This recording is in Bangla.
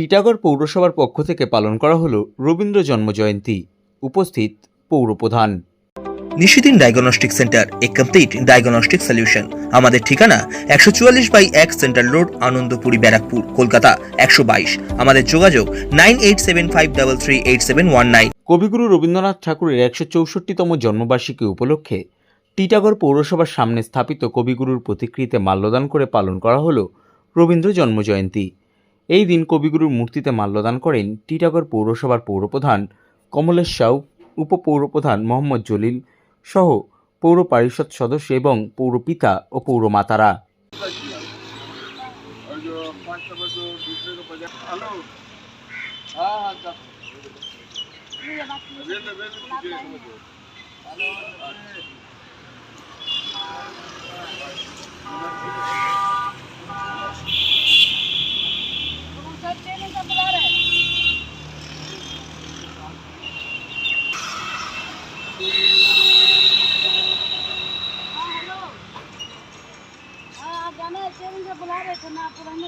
টিটাগড় পৌরসভার পক্ষ থেকে পালন করা হলো রবীন্দ্র জন্মজয়ন্তী। উপস্থিত পৌরপ্রধান। নিশিদিন ডায়াগনস্টিক সেন্টার এ কমপ্লিট ডায়াগনস্টিক সলিউশন আমাদের ঠিকানা একশো চুয়াল্লিশ বাই এক সেন্ট্রাল রোড আনন্দপুরি ব্যারাকপুর কলকাতা একশো বাইশ। আমাদের যোগাযোগ nine eight seven five double three eight seven one nine. Kabiguru Rabindranath ঠাকুরের একশো চৌষট্টিতম জন্মবার্ষিকী উপলক্ষে টিটাগড় পৌরসভার সামনে স্থাপিত কবিগুরুর প্রতিকৃতিতে মাল্যদান করে পালন করা হল রবীন্দ্র জন্মজয়ন্তী। এই দিন কবিগুরুর মূর্তিতে মাল্যদান করেন টিটাগড় পৌরসভার পৌরপ্রধান কমলেশ সাউ উপপৌরপ্রধান মোহাম্মদ জলিল সহ পৌর পরিষদ সদস্য এবং পৌরপিতা ও পৌরমাতারা। और बुला रहे थे ना पुराने